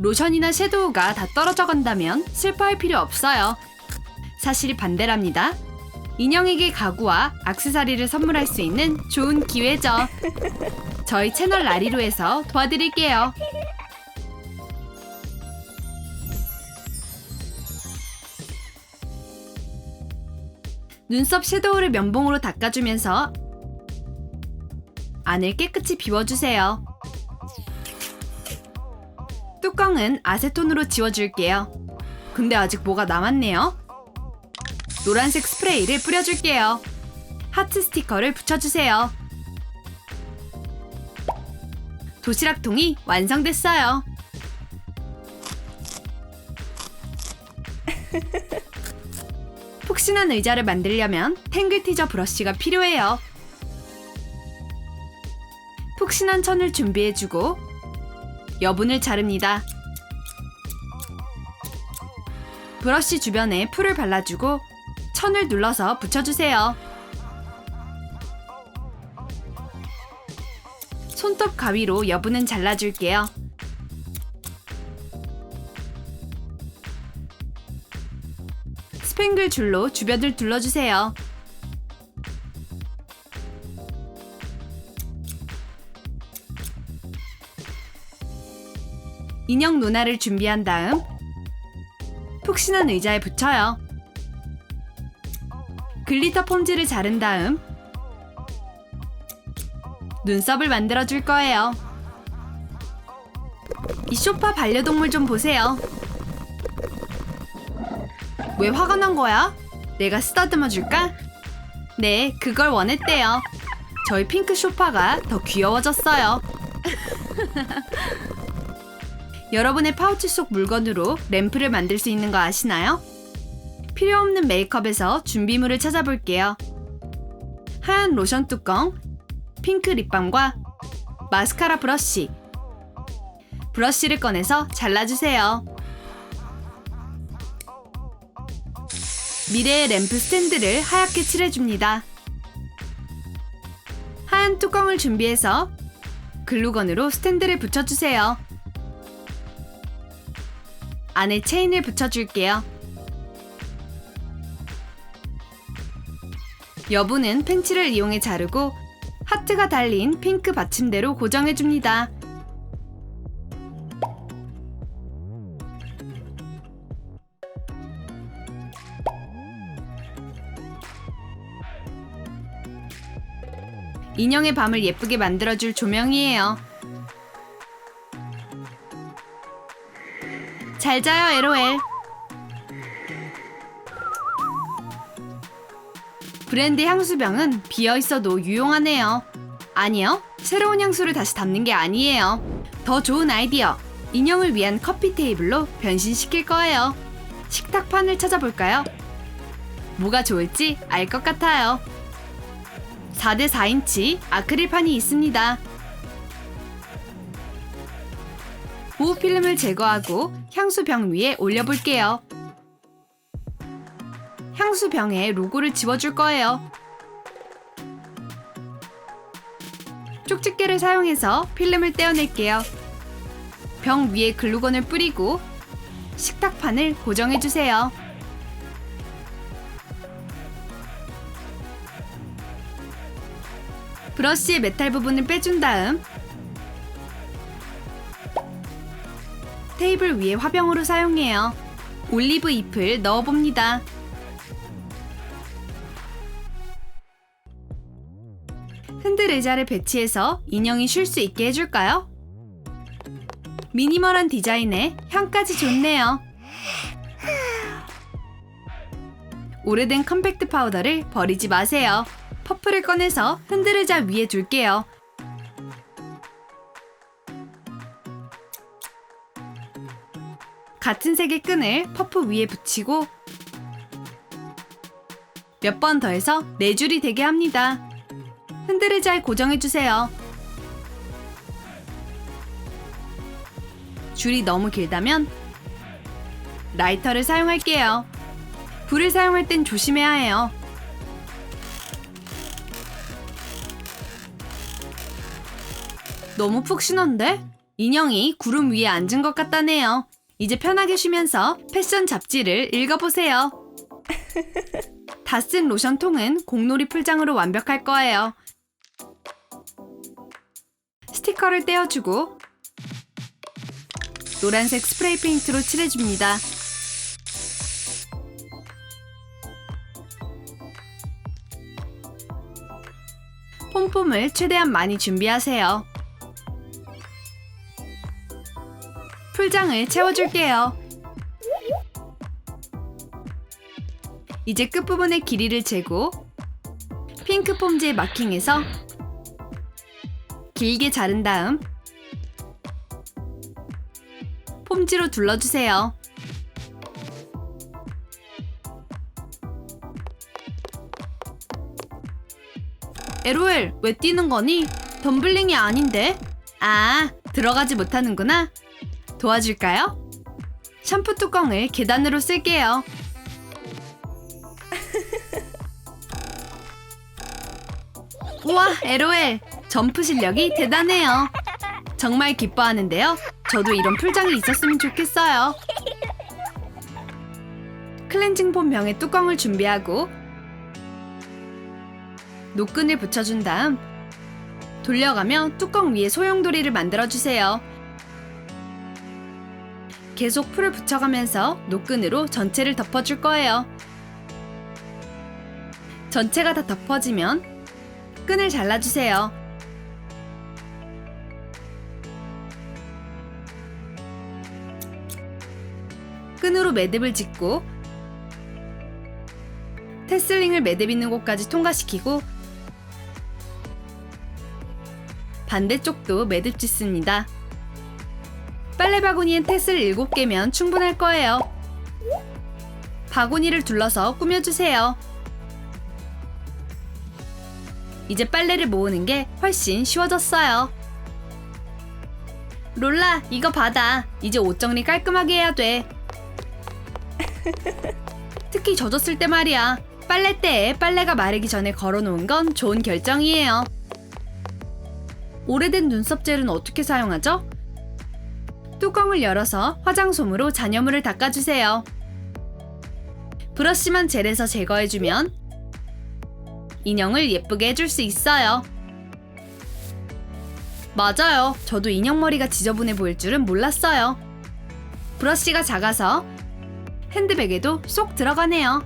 로션이나 섀도우가 다 떨어져 간다면 슬퍼할 필요 없어요. 사실 반대랍니다. 인형에게 가구와 악세사리를 선물할 수 있는 좋은 기회죠. 저희 채널 라리로에서 도와드릴게요. 눈썹 섀도우를 면봉으로 닦아주면서 안을 깨끗이 비워주세요. 뚜껑은 아세톤으로 지워줄게요. 근데 아직 뭐가 남았네요. 노란색 스프레이를 뿌려줄게요. 하트 스티커를 붙여주세요. 도시락통이 완성됐어요. 푹신한 의자를 만들려면 탱글 티저 브러쉬가 필요해요. 푹신한 천을 준비해주고 여분을 자릅니다. 브러쉬 주변에 풀을 발라주고 천을 눌러서 붙여주세요. 손톱 가위로 여분은 잘라줄게요. 스팽글 줄로 주변을 둘러주세요. 인형 눈알을 준비한 다음 푹신한 의자에 붙여요. 글리터 폼지를 자른 다음 눈썹을 만들어 줄 거예요. 이 쇼파 반려동물 좀 보세요. 왜 화가 난 거야? 내가 쓰다듬어 줄까? 네, 그걸 원했대요. 저희 핑크 쇼파가 더 귀여워졌어요. 여러분의 파우치 속 물건으로 램프를 만들 수 있는 거 아시나요? 필요 없는 메이크업에서 준비물을 찾아볼게요. 하얀 로션 뚜껑, 핑크 립밤과 마스카라 브러쉬. 브러쉬를 꺼내서 잘라주세요. 미래의 램프 스탠드를 하얗게 칠해줍니다. 하얀 뚜껑을 준비해서 글루건으로 스탠드를 붙여주세요. 안에 체인을 붙여줄게요. 여분은 펜치를 이용해 자르고 하트가 달린 핑크 받침대로 고정해줍니다. 인형의 밤을 예쁘게 만들어줄 조명이에요. 잘 자요, LOL. 브랜드 향수병은 비어 있어도 유용하네요. 아니요, 새로운 향수를 다시 담는 게 아니에요. 더 좋은 아이디어. 인형을 위한 커피 테이블로 변신시킬 거예요. 식탁판을 찾아볼까요? 뭐가 좋을지 알 것 같아요. 4대 4인치 아크릴판이 있습니다. 보호 필름을 제거하고 향수병 위에 올려볼게요. 향수병에 로고를 지워줄 거예요. 쪽집게를 사용해서 필름을 떼어낼게요. 병 위에 글루건을 뿌리고 식탁판을 고정해주세요. 브러쉬의 메탈 부분을 빼준 다음 테이블 위에 화병으로 사용해요. 올리브 잎을 넣어봅니다. 흔들 의자를 배치해서 인형이 쉴 수 있게 해줄까요? 미니멀한 디자인에 향까지 좋네요. 오래된 컴팩트 파우더를 버리지 마세요. 퍼프를 꺼내서 흔들 의자 위에 둘게요. 같은 색의 끈을 퍼프 위에 붙이고 몇 번 더해서 네 줄이 되게 합니다. 흔들을 잘 고정해주세요. 줄이 너무 길다면 라이터를 사용할게요. 불을 사용할 땐 조심해야 해요. 너무 푹신한데? 인형이 구름 위에 앉은 것 같다네요. 이제 편하게 쉬면서 패션 잡지를 읽어보세요. 다 쓴 로션 통은 공놀이 풀장으로 완벽할 거예요. 스티커를 떼어주고 노란색 스프레이 페인트로 칠해줍니다. 폼폼을 최대한 많이 준비하세요. 풀장을 채워줄게요. 이제 끝부분의 길이를 재고 핑크 폼지에 마킹해서 길게 자른 다음 폼지로 둘러주세요. 에로엘, 왜 뛰는 거니? 덤블링이 아닌데? 아, 들어가지 못하는구나. 도와줄까요? 샴푸 뚜껑을 계단으로 쓸게요. 우와, 에로엘. 점프 실력이 대단해요. 정말 기뻐하는데요. 저도 이런 풀장이 있었으면 좋겠어요. 클렌징 폼 병에 뚜껑을 준비하고 노끈을 붙여준 다음 돌려가며 뚜껑 위에 소용돌이를 만들어주세요. 계속 풀을 붙여가면서 노끈으로 전체를 덮어줄 거예요. 전체가 다 덮어지면 끈을 잘라주세요. 끈으로 매듭을 짓고 테슬링을 매듭 있는 곳까지 통과시키고 반대쪽도 매듭 짓습니다. 빨래 바구니엔 테슬 7개면 충분할 거예요. 바구니를 둘러서 꾸며주세요. 이제 빨래를 모으는 게 훨씬 쉬워졌어요. 롤라, 이거 받아. 이제 옷 정리 깔끔하게 해야 돼. 특히 젖었을 때 말이야. 빨래대에 빨래가 마르기 전에 걸어놓은 건 좋은 결정이에요. 오래된 눈썹 젤은 어떻게 사용하죠? 뚜껑을 열어서 화장솜으로 잔여물을 닦아주세요. 브러쉬만 젤에서 제거해주면 인형을 예쁘게 해줄 수 있어요. 맞아요. 저도 인형 머리가 지저분해 보일 줄은 몰랐어요. 브러쉬가 작아서 핸드백에도 쏙 들어가네요.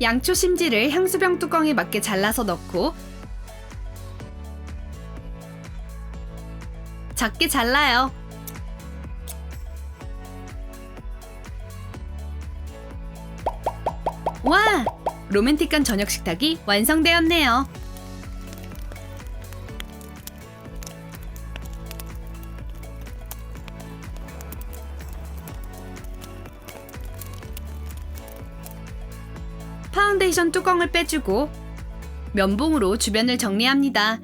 양초 심지를 향수병 뚜껑에 맞게 잘라서 넣고 작게 잘라요. 와! 로맨틱한 저녁 식탁이 완성되었네요. 파운데이션 뚜껑을 빼주고 면봉으로 주변을 정리합니다.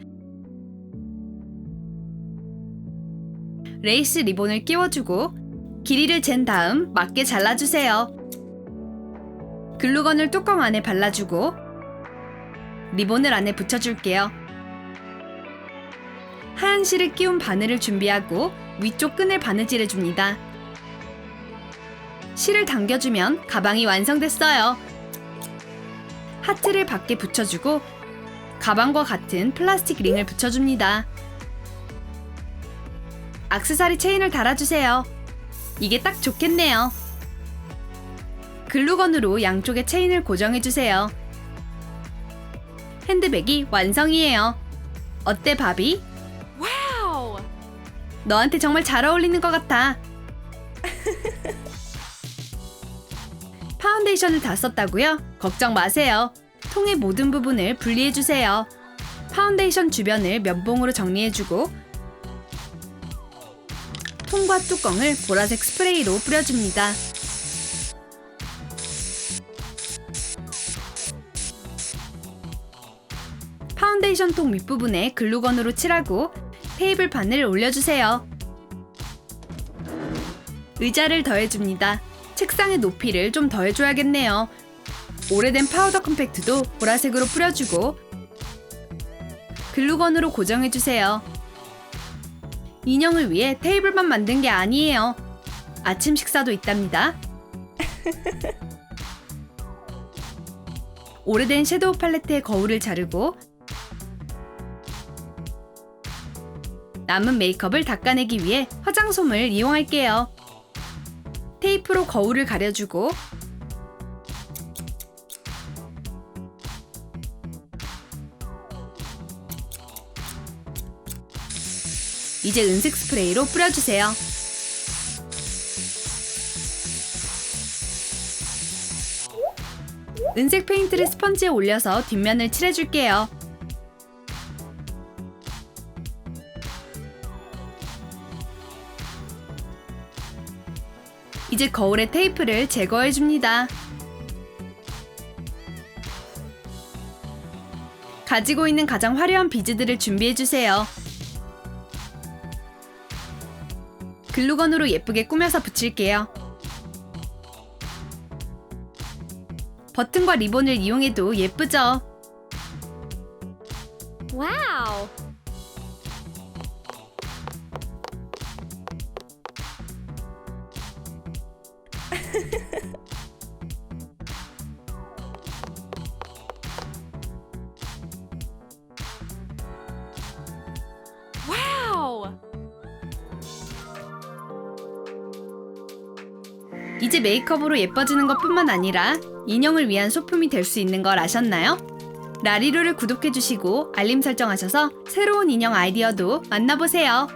레이스 리본을 끼워주고 길이를 잰 다음 맞게 잘라주세요. 글루건을 뚜껑 안에 발라주고 리본을 안에 붙여줄게요. 하얀 실을 끼운 바늘을 준비하고 위쪽 끈을 바느질해 줍니다. 실을 당겨주면 가방이 완성됐어요. 하트를 밖에 붙여주고 가방과 같은 플라스틱 링을 붙여줍니다. 악세사리 체인을 달아주세요. 이게 딱 좋겠네요. 글루건으로 양쪽에 체인을 고정해주세요. 핸드백이 완성이에요. 어때, 바비? 와우! 너한테 정말 잘 어울리는 것 같아. 파운데이션을 다 썼다고요? 걱정 마세요. 통의 모든 부분을 분리해주세요. 파운데이션 주변을 면봉으로 정리해주고 통과 뚜껑을 보라색 스프레이로 뿌려줍니다. 파운데이션 통 윗부분에 글루건으로 칠하고 테이블 바늘 올려주세요. 의자를 더해줍니다. 책상의 높이를 좀 더해줘야겠네요. 오래된 파우더 컴팩트도 보라색으로 뿌려주고 글루건으로 고정해주세요. 인형을 위해 테이블만 만든 게 아니에요. 아침 식사도 있답니다. 오래된 섀도우 팔레트의 거울을 자르고 남은 메이크업을 닦아내기 위해 화장솜을 이용할게요. 테이프로 거울을 가려주고 이제 은색 스프레이로 뿌려주세요. 은색 페인트를 스펀지에 올려서 뒷면을 칠해줄게요. 이제 거울의 테이프를 제거해줍니다. 가지고 있는 가장 화려한 비즈들을 준비해주세요. 글루건으로 예쁘게 꾸며서 붙일게요. 버튼과 리본을 이용해도 예쁘죠? Wow! 이제 메이크업으로 예뻐지는 것 뿐만 아니라 인형을 위한 소품이 될 수 있는 걸 아셨나요? 라리루를 구독해주시고 알림 설정하셔서 새로운 인형 아이디어도 만나보세요.